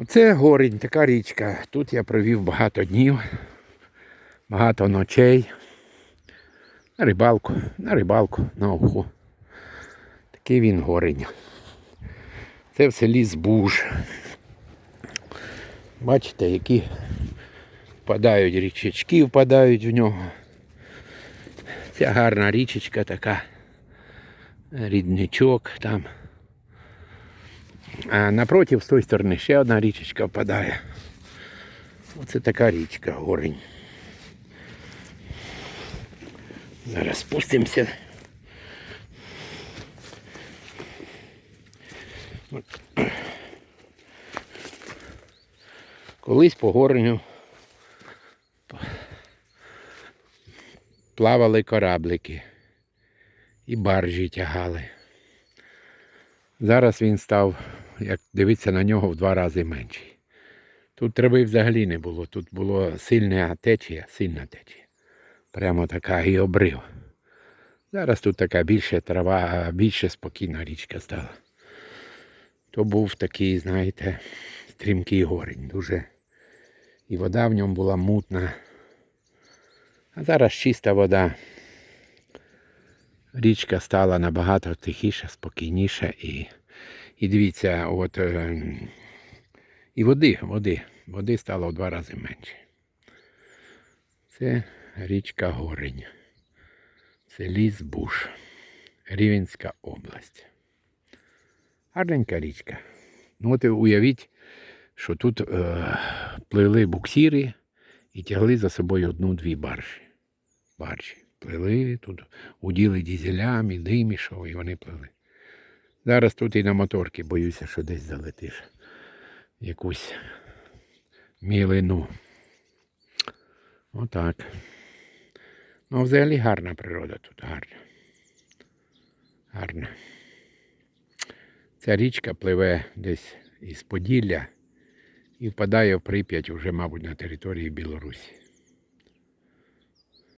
Оце горінь, така річка. Тут я провів багато днів, багато ночей. На рибалку, на рибалку, на оху. Такий він горень. Це в селі Збуж. Бачите, які впадають річечки, впадають в нього. Ця гарна річечка така. Рідничок там. А напротив, з тої сторони, ще одна річечка впадає. Оце така річка, горень. Зараз спустимося. Колись по горенню плавали кораблики і баржі тягали. Зараз він став, як дивитися на нього, в два рази менший. Тут трави взагалі не було. Тут було сильна течія, сильна течія. Прямо така і обрив. Зараз тут така більше трава, більше спокійна річка стала. То був такий, знаєте, стрімкий горень. Дуже. І вода в ньому була мутна. А зараз чиста вода. Річка стала набагато тихіша, спокійніша і, і дивіться, от е, і води, води, води стало в два рази менше. Це річка Горень. Це ліс Буш. Рівенська область. Гарненька річка. Ну от уявіть, що тут е, пливли буксири і тягли за собою одну-дві баржі. Баржі. Плили тут, уділи дізелями, дим ішов, і вони плили. Зараз тут і на моторки боюся, що десь залетиш якусь мілину. Отак. Ну, взагалі гарна природа тут, гарна. Гарна. Ця річка пливе десь із Поділля і впадає в Прип'ять вже, мабуть, на території Білорусі.